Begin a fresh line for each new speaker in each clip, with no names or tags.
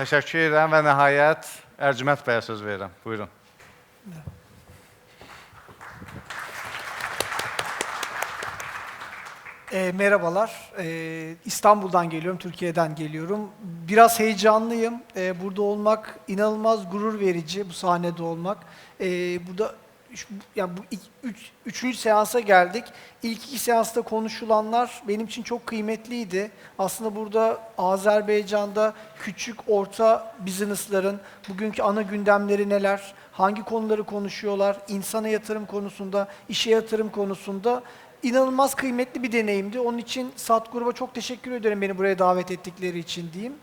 Təşəkkür edirəm və nəhayət Ərcümət bəyə söz verirəm. Buyurun.
E, merhabalar. E, İstanbul'dan geliyorum, Türkiye'den geliyorum. Biraz heyecanlıyım. E, burada olmak inanılmaz gurur verici, bu sahnede olmak. E, burada üç, yani bu ilk, üç, üçüncü seansa geldik. İlk iki seansta konuşulanlar benim için çok kıymetliydi. Aslında burada Azerbaycan'da küçük, orta business'ların bugünkü ana gündemleri neler, hangi konuları konuşuyorlar, insana yatırım konusunda, işe yatırım konusunda inanılmaz kıymetli bir deneyimdi. Onun için Sat Gruba çok teşekkür ederim beni buraya davet ettikleri için diyeyim.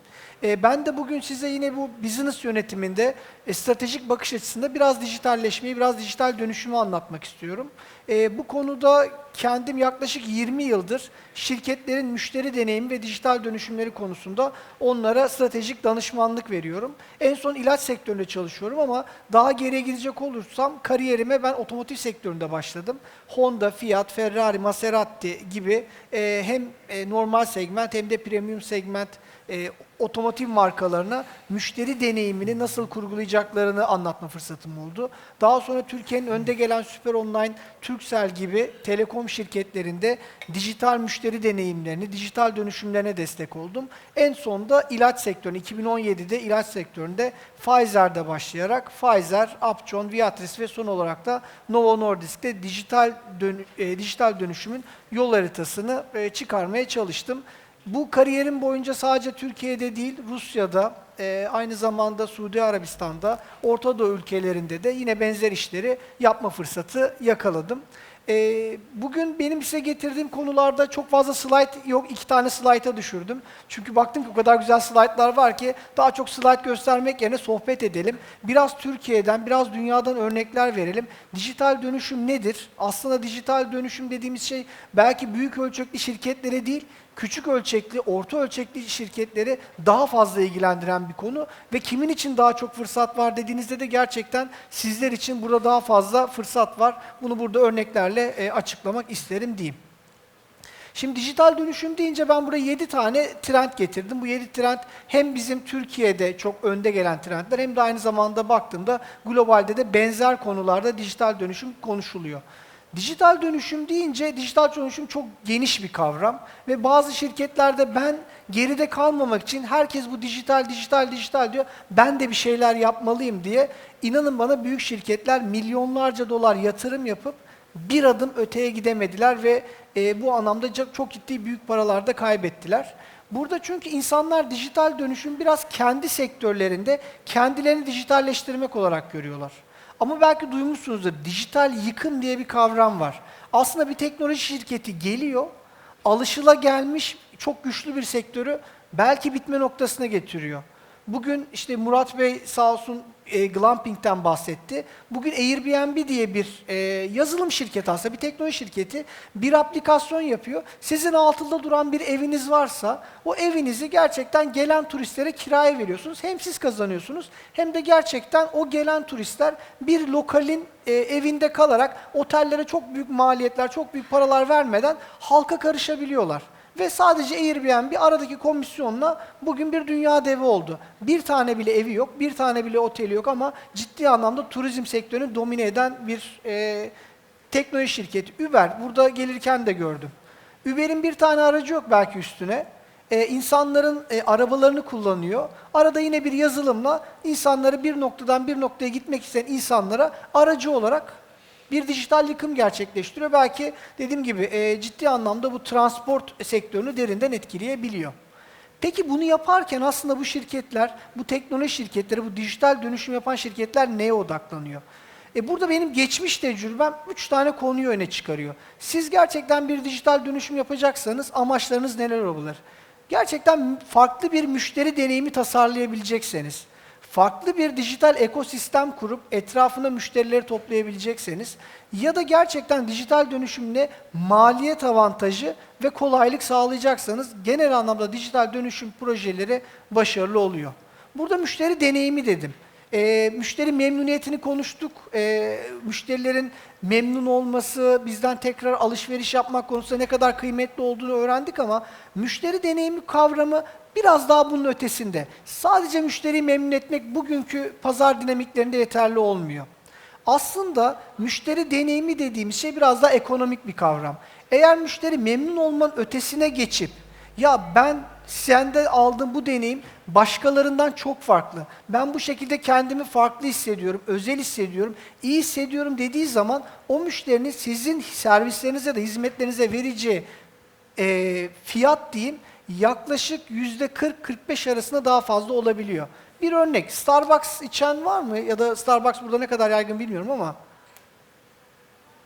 Ee, ben de bugün size yine bu business yönetiminde e, stratejik bakış açısında biraz dijitalleşmeyi, biraz dijital dönüşümü anlatmak istiyorum. Ee, bu konuda kendim yaklaşık 20 yıldır şirketlerin müşteri deneyimi ve dijital dönüşümleri konusunda onlara stratejik danışmanlık veriyorum. En son ilaç sektöründe çalışıyorum ama daha geriye gidecek olursam kariyerime ben otomotiv sektöründe başladım. Honda, Fiat, Ferrari, Maserati gibi e, hem e, normal segment hem de premium segment e, otomotiv markalarına müşteri deneyimini nasıl kurgulayacaklarını anlatma fırsatım oldu. Daha sonra Türkiye'nin önde gelen Süper Online, Turkcell gibi telekom şirketlerinde dijital müşteri deneyimlerini, dijital dönüşümlerine destek oldum. En sonunda ilaç sektöründe, 2017'de ilaç sektöründe Pfizer'de başlayarak Pfizer, Upjohn, Viatris ve son olarak da Novo Nordisk'te dijital, dönü- e, dijital dönüşümün yol haritasını e, çıkarmaya çalıştım. Bu kariyerim boyunca sadece Türkiye'de değil, Rusya'da, e, aynı zamanda Suudi Arabistan'da, Orta Doğu ülkelerinde de yine benzer işleri yapma fırsatı yakaladım. E, bugün benim size getirdiğim konularda çok fazla slide yok, iki tane slayta düşürdüm. Çünkü baktım ki o kadar güzel slaytlar var ki daha çok slayt göstermek yerine sohbet edelim. Biraz Türkiye'den, biraz dünyadan örnekler verelim. Dijital dönüşüm nedir? Aslında dijital dönüşüm dediğimiz şey belki büyük ölçekli şirketlere değil, küçük ölçekli, orta ölçekli şirketleri daha fazla ilgilendiren bir konu ve kimin için daha çok fırsat var dediğinizde de gerçekten sizler için burada daha fazla fırsat var. Bunu burada örneklerle e, açıklamak isterim diyeyim. Şimdi dijital dönüşüm deyince ben buraya 7 tane trend getirdim. Bu 7 trend hem bizim Türkiye'de çok önde gelen trendler hem de aynı zamanda baktığımda globalde de benzer konularda dijital dönüşüm konuşuluyor. Dijital dönüşüm deyince dijital dönüşüm çok geniş bir kavram ve bazı şirketlerde ben geride kalmamak için herkes bu dijital dijital dijital diyor. Ben de bir şeyler yapmalıyım diye inanın bana büyük şirketler milyonlarca dolar yatırım yapıp bir adım öteye gidemediler ve e, bu anlamda çok, ciddi büyük paralar da kaybettiler. Burada çünkü insanlar dijital dönüşüm biraz kendi sektörlerinde kendilerini dijitalleştirmek olarak görüyorlar. Ama belki duymuşsunuzdur, dijital yıkım diye bir kavram var. Aslında bir teknoloji şirketi geliyor, alışıla gelmiş çok güçlü bir sektörü belki bitme noktasına getiriyor. Bugün işte Murat Bey sağ olsun e, Glamping'den bahsetti. Bugün Airbnb diye bir e, yazılım şirketi aslında bir teknoloji şirketi bir aplikasyon yapıyor. Sizin altında duran bir eviniz varsa o evinizi gerçekten gelen turistlere kiraya veriyorsunuz. Hem siz kazanıyorsunuz hem de gerçekten o gelen turistler bir lokalin e, evinde kalarak otellere çok büyük maliyetler, çok büyük paralar vermeden halka karışabiliyorlar. Ve sadece Airbnb aradaki komisyonla bugün bir dünya devi oldu. Bir tane bile evi yok, bir tane bile oteli yok ama ciddi anlamda turizm sektörünü domine eden bir e, teknoloji şirketi. Uber, burada gelirken de gördüm. Uber'in bir tane aracı yok belki üstüne. E, insanların e, arabalarını kullanıyor. Arada yine bir yazılımla insanları bir noktadan bir noktaya gitmek isteyen insanlara aracı olarak bir dijital yıkım gerçekleştiriyor. Belki dediğim gibi e, ciddi anlamda bu transport sektörünü derinden etkileyebiliyor. Peki bunu yaparken aslında bu şirketler, bu teknoloji şirketleri, bu dijital dönüşüm yapan şirketler neye odaklanıyor? E burada benim geçmiş tecrübem üç tane konuyu öne çıkarıyor. Siz gerçekten bir dijital dönüşüm yapacaksanız amaçlarınız neler olabilir? Gerçekten farklı bir müşteri deneyimi tasarlayabilecekseniz, farklı bir dijital ekosistem kurup etrafına müşterileri toplayabilecekseniz ya da gerçekten dijital dönüşümle maliyet avantajı ve kolaylık sağlayacaksanız genel anlamda dijital dönüşüm projeleri başarılı oluyor. Burada müşteri deneyimi dedim. E, müşteri memnuniyetini konuştuk. E, müşterilerin memnun olması, bizden tekrar alışveriş yapmak konusunda ne kadar kıymetli olduğunu öğrendik ama müşteri deneyimi kavramı biraz daha bunun ötesinde. Sadece müşteriyi memnun etmek bugünkü pazar dinamiklerinde yeterli olmuyor. Aslında müşteri deneyimi dediğimiz şey biraz daha ekonomik bir kavram. Eğer müşteri memnun olmanın ötesine geçip ya ben sende aldığım bu deneyim başkalarından çok farklı. Ben bu şekilde kendimi farklı hissediyorum, özel hissediyorum, iyi hissediyorum dediği zaman o müşterinin sizin servislerinize de hizmetlerinize vereceği e, fiyat diyeyim yaklaşık yüzde 40-45 arasında daha fazla olabiliyor. Bir örnek, Starbucks içen var mı? Ya da Starbucks burada ne kadar yaygın bilmiyorum ama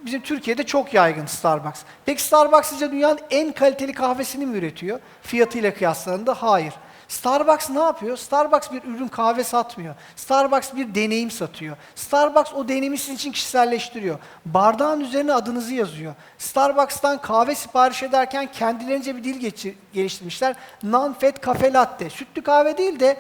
bizim Türkiye'de çok yaygın Starbucks. Peki Starbucks sizce dünyanın en kaliteli kahvesini mi üretiyor? Fiyatıyla kıyaslandığında hayır. Starbucks ne yapıyor? Starbucks bir ürün kahve satmıyor. Starbucks bir deneyim satıyor. Starbucks o deneyimi sizin için kişiselleştiriyor. Bardağın üzerine adınızı yazıyor. Starbucks'tan kahve sipariş ederken kendilerince bir dil geliştirmişler. Non-fat cafe latte. Sütlü kahve değil de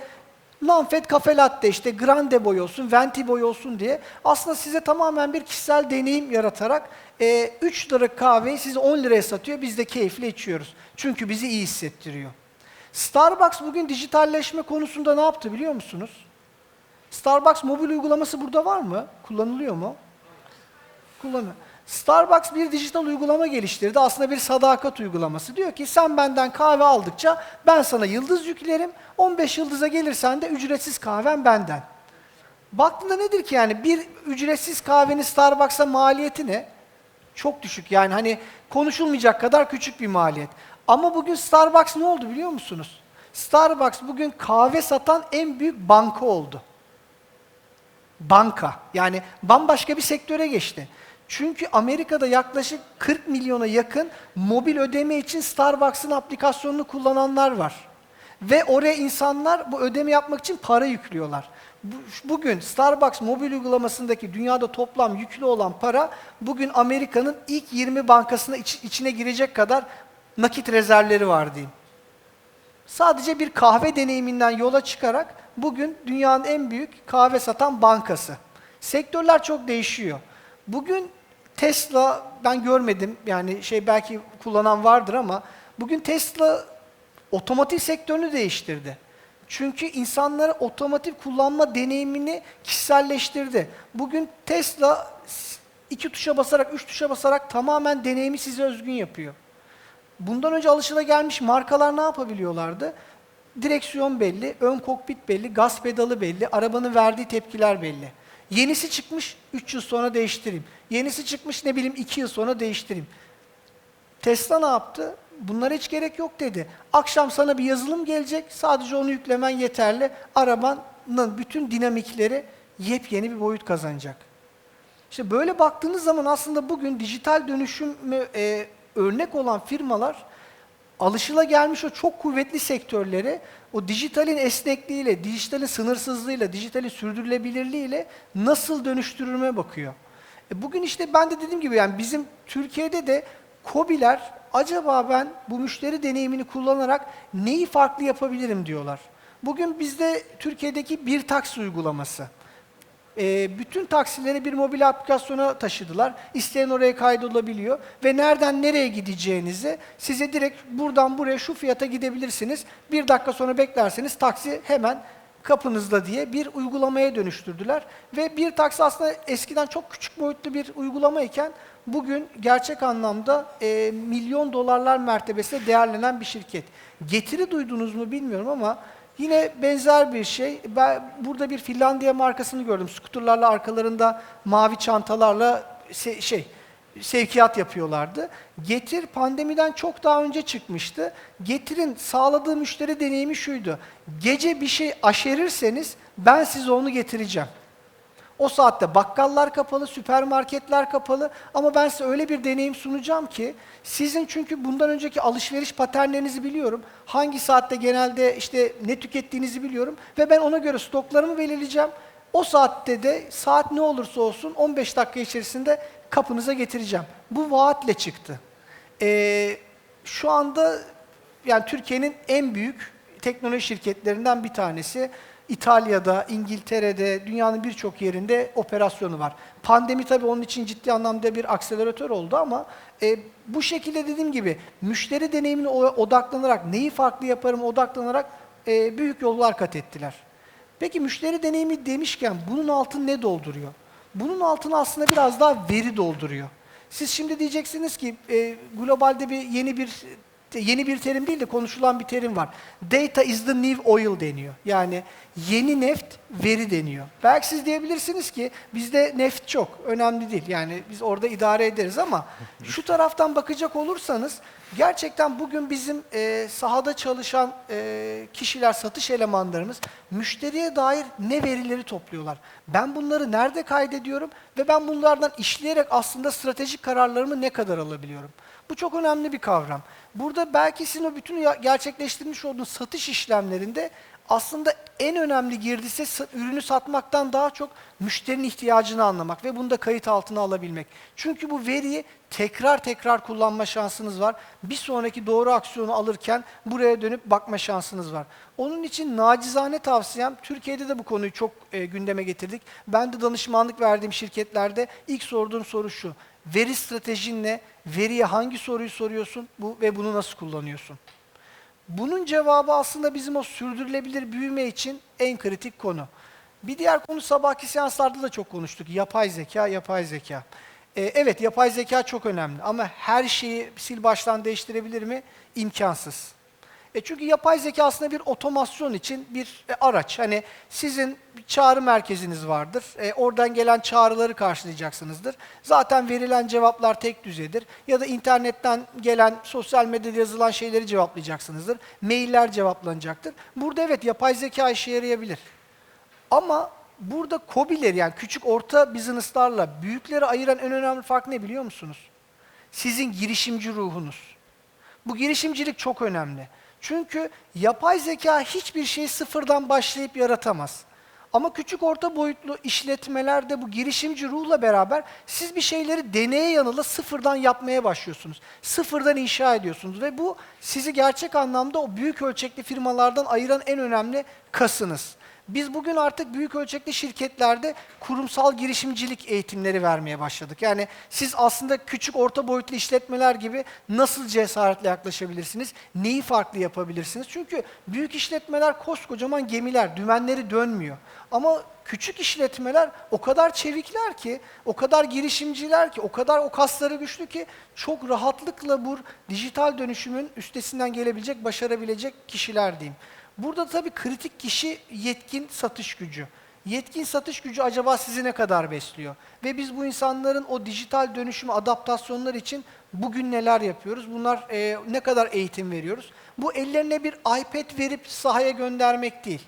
non-fat cafe latte işte grande boy olsun, venti boy olsun diye aslında size tamamen bir kişisel deneyim yaratarak e, 3 lira kahveyi size 10 liraya satıyor. Biz de keyifle içiyoruz. Çünkü bizi iyi hissettiriyor. Starbucks bugün dijitalleşme konusunda ne yaptı biliyor musunuz? Starbucks mobil uygulaması burada var mı? Kullanılıyor mu? Kullanıyor. Starbucks bir dijital uygulama geliştirdi. Aslında bir sadakat uygulaması. Diyor ki sen benden kahve aldıkça ben sana yıldız yüklerim. 15 yıldıza gelirsen de ücretsiz kahven benden. Baktığında nedir ki yani bir ücretsiz kahvenin Starbucks'a maliyeti ne? Çok düşük yani hani konuşulmayacak kadar küçük bir maliyet. Ama bugün Starbucks ne oldu biliyor musunuz? Starbucks bugün kahve satan en büyük banka oldu banka. Yani bambaşka bir sektöre geçti. Çünkü Amerika'da yaklaşık 40 milyona yakın mobil ödeme için Starbucks'ın aplikasyonunu kullananlar var. Ve oraya insanlar bu ödeme yapmak için para yüklüyorlar. Bu- Bugün Starbucks mobil uygulamasındaki dünyada toplam yüklü olan para bugün Amerika'nın ilk 20 bankasına iç- içine girecek kadar nakit rezervleri var diyeyim. Sadece bir kahve deneyiminden yola çıkarak bugün dünyanın en büyük kahve satan bankası. Sektörler çok değişiyor. Bugün Tesla ben görmedim yani şey belki kullanan vardır ama bugün Tesla otomotiv sektörünü değiştirdi. Çünkü insanlara otomotiv kullanma deneyimini kişiselleştirdi. Bugün Tesla iki tuşa basarak, üç tuşa basarak tamamen deneyimi size özgün yapıyor. Bundan önce alışılagelmiş markalar ne yapabiliyorlardı? Direksiyon belli, ön kokpit belli, gaz pedalı belli, arabanın verdiği tepkiler belli. Yenisi çıkmış, 3 yıl sonra değiştireyim. Yenisi çıkmış ne bileyim 2 yıl sonra değiştireyim. Tesla ne yaptı? Bunlara hiç gerek yok dedi. Akşam sana bir yazılım gelecek, sadece onu yüklemen yeterli. Arabanın bütün dinamikleri yepyeni bir boyut kazanacak. İşte böyle baktığınız zaman aslında bugün dijital dönüşümü e, örnek olan firmalar alışılagelmiş o çok kuvvetli sektörleri o dijitalin esnekliğiyle, dijitalin sınırsızlığıyla, dijitalin sürdürülebilirliğiyle nasıl dönüştürülmeye bakıyor. E bugün işte ben de dediğim gibi yani bizim Türkiye'de de KOBİ'ler acaba ben bu müşteri deneyimini kullanarak neyi farklı yapabilirim diyorlar. Bugün bizde Türkiye'deki bir taksi uygulaması. E, bütün taksileri bir mobil aplikasyona taşıdılar. İsteyen oraya kaydolabiliyor ve nereden nereye gideceğinizi size direkt buradan buraya şu fiyata gidebilirsiniz. Bir dakika sonra beklerseniz taksi hemen kapınızda diye bir uygulamaya dönüştürdüler. Ve bir taksi aslında eskiden çok küçük boyutlu bir uygulama iken bugün gerçek anlamda e, milyon dolarlar mertebesinde değerlenen bir şirket. Getiri duydunuz mu bilmiyorum ama Yine benzer bir şey. Ben burada bir Finlandiya markasını gördüm. Skuterlarla arkalarında mavi çantalarla se- şey sevkiyat yapıyorlardı. Getir pandemiden çok daha önce çıkmıştı. Getir'in sağladığı müşteri deneyimi şuydu. Gece bir şey aşerirseniz ben size onu getireceğim. O saatte bakkallar kapalı, süpermarketler kapalı ama ben size öyle bir deneyim sunacağım ki sizin çünkü bundan önceki alışveriş paternlerinizi biliyorum. Hangi saatte genelde işte ne tükettiğinizi biliyorum ve ben ona göre stoklarımı belirleyeceğim. O saatte de saat ne olursa olsun 15 dakika içerisinde kapınıza getireceğim. Bu vaatle çıktı. Ee, şu anda yani Türkiye'nin en büyük teknoloji şirketlerinden bir tanesi. İtalya'da, İngiltere'de, dünyanın birçok yerinde operasyonu var. Pandemi tabii onun için ciddi anlamda bir akseleratör oldu ama e, bu şekilde dediğim gibi müşteri deneyimine odaklanarak, neyi farklı yaparım odaklanarak e, büyük yollar kat ettiler. Peki müşteri deneyimi demişken bunun altını ne dolduruyor? Bunun altını aslında biraz daha veri dolduruyor. Siz şimdi diyeceksiniz ki e, globalde bir yeni bir yeni bir terim değil de konuşulan bir terim var. Data is the new oil deniyor. Yani yeni neft veri deniyor. Belki siz diyebilirsiniz ki bizde neft çok, önemli değil. Yani biz orada idare ederiz ama şu taraftan bakacak olursanız gerçekten bugün bizim e, sahada çalışan e, kişiler, satış elemanlarımız müşteriye dair ne verileri topluyorlar? Ben bunları nerede kaydediyorum ve ben bunlardan işleyerek aslında stratejik kararlarımı ne kadar alabiliyorum? Bu çok önemli bir kavram. Burada belki sizin o bütün gerçekleştirmiş olduğunuz satış işlemlerinde aslında en önemli girdisi ürünü satmaktan daha çok müşterinin ihtiyacını anlamak ve bunu da kayıt altına alabilmek. Çünkü bu veriyi tekrar tekrar kullanma şansınız var. Bir sonraki doğru aksiyonu alırken buraya dönüp bakma şansınız var. Onun için nacizane tavsiyem, Türkiye'de de bu konuyu çok e, gündeme getirdik. Ben de danışmanlık verdiğim şirketlerde ilk sorduğum soru şu. Veri stratejin ne? Veriye hangi soruyu soruyorsun bu ve bunu nasıl kullanıyorsun? Bunun cevabı aslında bizim o sürdürülebilir büyüme için en kritik konu. Bir diğer konu sabahki seanslarda da çok konuştuk. Yapay zeka, yapay zeka. Ee, evet yapay zeka çok önemli ama her şeyi sil baştan değiştirebilir mi? İmkansız. E çünkü yapay zeka aslında bir otomasyon için bir e, araç. Hani sizin çağrı merkeziniz vardır. E, oradan gelen çağrıları karşılayacaksınızdır. Zaten verilen cevaplar tek düzedir. Ya da internetten gelen sosyal medyada yazılan şeyleri cevaplayacaksınızdır. Mailler cevaplanacaktır. Burada evet yapay zeka işe yarayabilir. Ama burada COBİ'leri yani küçük orta business'larla büyükleri ayıran en önemli fark ne biliyor musunuz? Sizin girişimci ruhunuz. Bu girişimcilik çok önemli. Çünkü yapay zeka hiçbir şeyi sıfırdan başlayıp yaratamaz. Ama küçük orta boyutlu işletmelerde bu girişimci ruhla beraber siz bir şeyleri deneye yanıla sıfırdan yapmaya başlıyorsunuz. Sıfırdan inşa ediyorsunuz ve bu sizi gerçek anlamda o büyük ölçekli firmalardan ayıran en önemli kasınız. Biz bugün artık büyük ölçekli şirketlerde kurumsal girişimcilik eğitimleri vermeye başladık. Yani siz aslında küçük orta boyutlu işletmeler gibi nasıl cesaretle yaklaşabilirsiniz? Neyi farklı yapabilirsiniz? Çünkü büyük işletmeler koskocaman gemiler, dümenleri dönmüyor. Ama küçük işletmeler o kadar çevikler ki, o kadar girişimciler ki, o kadar o kasları güçlü ki çok rahatlıkla bu dijital dönüşümün üstesinden gelebilecek, başarabilecek kişiler diyeyim. Burada tabii kritik kişi yetkin satış gücü. Yetkin satış gücü acaba sizi ne kadar besliyor? Ve biz bu insanların o dijital dönüşüm adaptasyonlar için bugün neler yapıyoruz? Bunlar e, ne kadar eğitim veriyoruz? Bu ellerine bir iPad verip sahaya göndermek değil.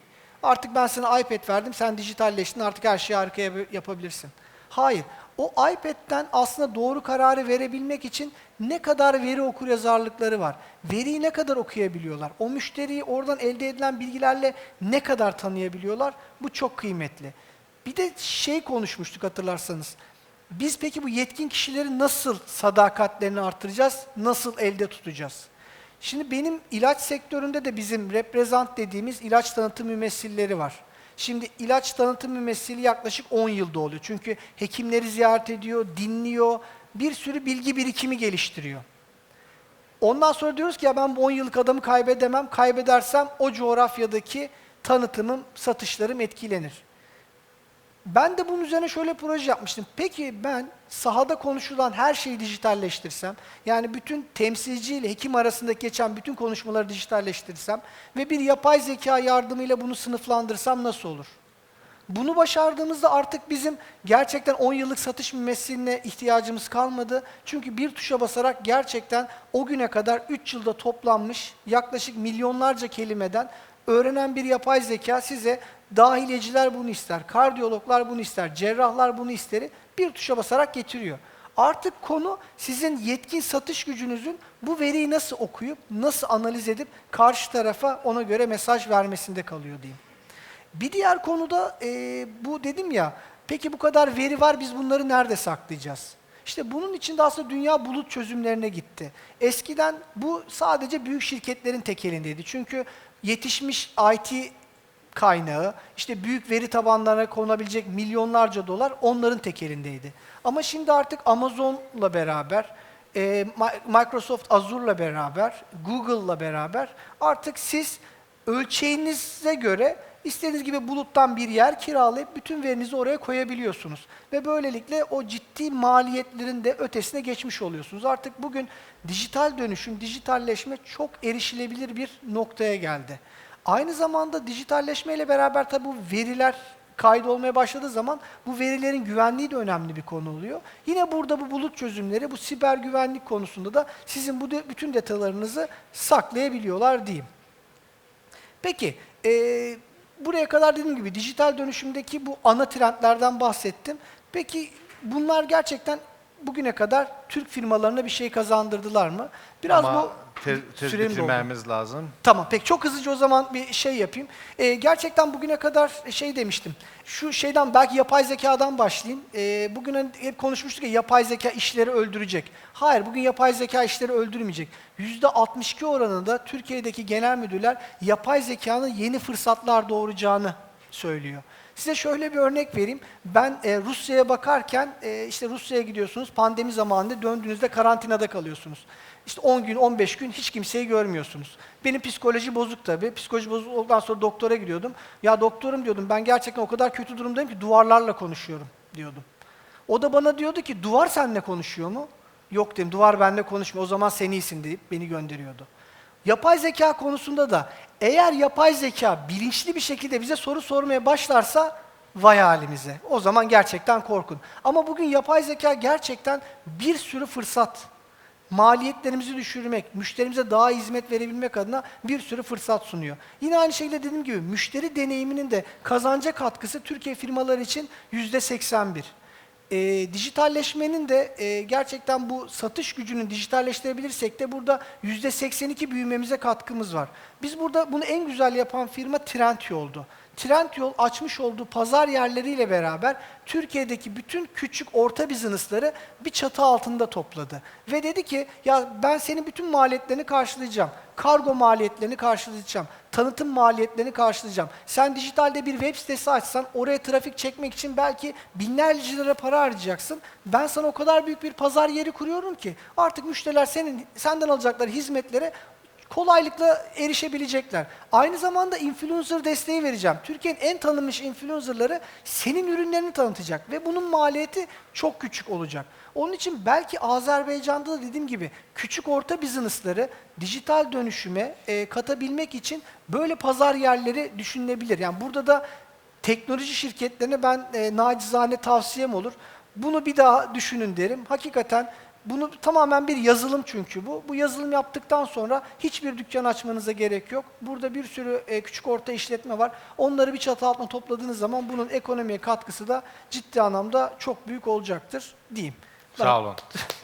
Artık ben sana iPad verdim, sen dijitalleştin, artık her şeyi harika yap- yapabilirsin. Hayır. O iPad'den aslında doğru kararı verebilmek için ne kadar veri okuryazarlıkları var? Veriyi ne kadar okuyabiliyorlar? O müşteriyi oradan elde edilen bilgilerle ne kadar tanıyabiliyorlar? Bu çok kıymetli. Bir de şey konuşmuştuk hatırlarsanız. Biz peki bu yetkin kişileri nasıl sadakatlerini artıracağız? Nasıl elde tutacağız? Şimdi benim ilaç sektöründe de bizim reprezent dediğimiz ilaç tanıtım mümessilleri var. Şimdi ilaç tanıtım mümessili yaklaşık 10 yılda oluyor. Çünkü hekimleri ziyaret ediyor, dinliyor, bir sürü bilgi birikimi geliştiriyor. Ondan sonra diyoruz ki ya ben bu 10 yıllık adamı kaybedemem. Kaybedersem o coğrafyadaki tanıtımım, satışlarım etkilenir. Ben de bunun üzerine şöyle proje yapmıştım. Peki ben sahada konuşulan her şeyi dijitalleştirsem, yani bütün temsilci ile hekim arasındaki geçen bütün konuşmaları dijitalleştirsem ve bir yapay zeka yardımıyla bunu sınıflandırsam nasıl olur? Bunu başardığımızda artık bizim gerçekten 10 yıllık satış mümessiline ihtiyacımız kalmadı. Çünkü bir tuşa basarak gerçekten o güne kadar 3 yılda toplanmış yaklaşık milyonlarca kelimeden öğrenen bir yapay zeka size dahiliyeciler bunu ister, kardiyologlar bunu ister, cerrahlar bunu isteri bir tuşa basarak getiriyor. Artık konu sizin yetkin satış gücünüzün bu veriyi nasıl okuyup, nasıl analiz edip karşı tarafa ona göre mesaj vermesinde kalıyor diyeyim. Bir diğer konuda e, bu dedim ya, peki bu kadar veri var biz bunları nerede saklayacağız? İşte bunun için de aslında dünya bulut çözümlerine gitti. Eskiden bu sadece büyük şirketlerin tek elindeydi. Çünkü yetişmiş IT kaynağı, işte büyük veri tabanlarına konabilecek milyonlarca dolar onların tek elindeydi. Ama şimdi artık Amazon'la beraber, e, Mi- Microsoft Azure'la beraber, Google'la beraber artık siz ölçeğinize göre istediğiniz gibi buluttan bir yer kiralayıp bütün verinizi oraya koyabiliyorsunuz. Ve böylelikle o ciddi maliyetlerin de ötesine geçmiş oluyorsunuz. Artık bugün dijital dönüşüm, dijitalleşme çok erişilebilir bir noktaya geldi. Aynı zamanda dijitalleşmeyle beraber tabii bu veriler kaydolmaya başladığı zaman bu verilerin güvenliği de önemli bir konu oluyor. Yine burada bu bulut çözümleri, bu siber güvenlik konusunda da sizin bu de, bütün detaylarınızı saklayabiliyorlar diyeyim. Peki, eee, buraya kadar dediğim gibi dijital dönüşümdeki bu ana trendlerden bahsettim. Peki bunlar gerçekten bugüne kadar Türk firmalarına bir şey kazandırdılar mı? Biraz
Ama
bu
tez, tez bitirmemiz lazım.
Tamam peki çok hızlıca o zaman bir şey yapayım. Ee, gerçekten bugüne kadar şey demiştim. Şu şeyden belki yapay zekadan başlayayım. Ee, bugün hani hep konuşmuştuk ya yapay zeka işleri öldürecek. Hayır bugün yapay zeka işleri öldürmeyecek. %62 oranında Türkiye'deki genel müdürler yapay zekanın yeni fırsatlar doğuracağını söylüyor. Size şöyle bir örnek vereyim. Ben e, Rusya'ya bakarken e, işte Rusya'ya gidiyorsunuz pandemi zamanında döndüğünüzde karantinada kalıyorsunuz. İşte 10 gün 15 gün hiç kimseyi görmüyorsunuz. Benim psikoloji bozuk tabii. Psikoloji bozuk olduktan sonra doktora gidiyordum. Ya doktorum diyordum ben gerçekten o kadar kötü durumdayım ki duvarlarla konuşuyorum diyordum. O da bana diyordu ki duvar seninle konuşuyor mu? Yok dedim duvar benimle konuşmuyor o zaman sen iyisin deyip beni gönderiyordu. Yapay zeka konusunda da eğer yapay zeka bilinçli bir şekilde bize soru sormaya başlarsa vay halimize. O zaman gerçekten korkun. Ama bugün yapay zeka gerçekten bir sürü fırsat. Maliyetlerimizi düşürmek, müşterimize daha hizmet verebilmek adına bir sürü fırsat sunuyor. Yine aynı şekilde dediğim gibi müşteri deneyiminin de kazanca katkısı Türkiye firmaları için yüzde 81. E, dijitalleşmenin de e, gerçekten bu satış gücünü dijitalleştirebilirsek de burada yüzde 82 büyümemize katkımız var. Biz burada bunu en güzel yapan firma Trendyol'du. Trendyol açmış olduğu pazar yerleriyle beraber Türkiye'deki bütün küçük orta business'ları bir çatı altında topladı. Ve dedi ki ya ben senin bütün maliyetlerini karşılayacağım. Kargo maliyetlerini karşılayacağım. Tanıtım maliyetlerini karşılayacağım. Sen dijitalde bir web sitesi açsan oraya trafik çekmek için belki binlerce lira para harcayacaksın. Ben sana o kadar büyük bir pazar yeri kuruyorum ki artık müşteriler senin senden alacakları hizmetlere kolaylıkla erişebilecekler. Aynı zamanda influencer desteği vereceğim. Türkiye'nin en tanınmış influencerları senin ürünlerini tanıtacak ve bunun maliyeti çok küçük olacak. Onun için belki Azerbaycan'da da dediğim gibi küçük orta business'ları dijital dönüşüme e, katabilmek için böyle pazar yerleri düşünülebilir. Yani burada da teknoloji şirketlerine ben e, nacizane tavsiyem olur. Bunu bir daha düşünün derim. Hakikaten bunu tamamen bir yazılım çünkü bu. Bu yazılım yaptıktan sonra hiçbir dükkan açmanıza gerek yok. Burada bir sürü e, küçük orta işletme var. Onları bir çatı altına topladığınız zaman bunun ekonomiye katkısı da ciddi anlamda çok büyük olacaktır diyeyim.
Sağ olun.